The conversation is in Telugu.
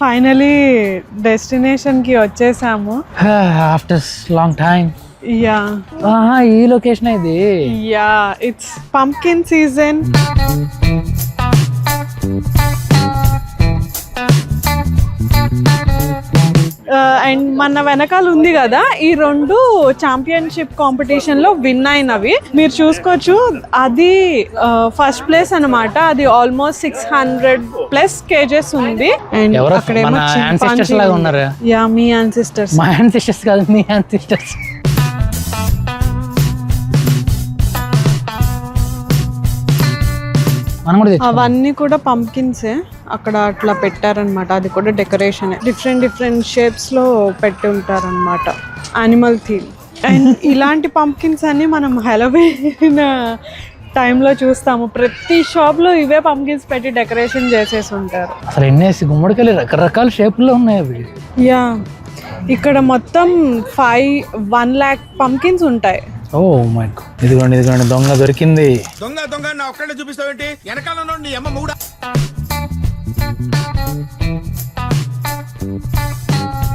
ఫైనలీ డెస్టినేషన్కి వచ్చేసాము. ఆఫ్టర్ లాంగ్ టైం యా ఈ లొకేషన్ ఇది? Yeah it's pumpkin season and మన వెనకాల ఉంది కదా ఈ రెండు ఛాంపియన్షిప్ కాంపిటీషన్లో విన్ అయినవి. మీరు చూసుకోవచ్చు అది ఫస్ట్ ప్లేస్ అన్నమాట. అది almost six hundred plus cages ఉంది. అండ్ ఉన్నారు. యా మీ అన్సిస్టర్స్ మా హ్యాండ్ సిస్టర్స్ కాదు మీ హ్యాండ్ మనం కూడా. అవన్నీ కూడా పంకిన్సే. అక్కడ అట్లా పెట్టారనమాట. అది కూడా డెకరేషన్. డిఫరెంట్ డిఫరెంట్ షేప్స్లో పెట్టి ఉంటారనమాట. యానిమల్ థీమ్ అండ్ ఇలాంటి పంకిన్స్ అన్ని మనం హెలవీన్ టైంలో చూస్తాము. ప్రతి షాప్లో ఇవే పంకిన్స్ పెట్టి డెకరేషన్ చేసేసి ఉంటారు. అసలు ఎన్నేసి గుమ్మడికాయలు రకరకాల షేపుల్లో ఉన్నాయి అవి. యా. ఇక్కడ మొత్తం ఫైవ్ వన్ ల్యాక్ పంకిన్స్ ఉంటాయి. ఓ మై ఇదిగోండి ఇదిగోండి దొంగ దొరికింది. దొంగ దొంగ నా ఒక్కడే చూపిస్తావేంటి? వెనకాల నుండి అమ్మ మూడ?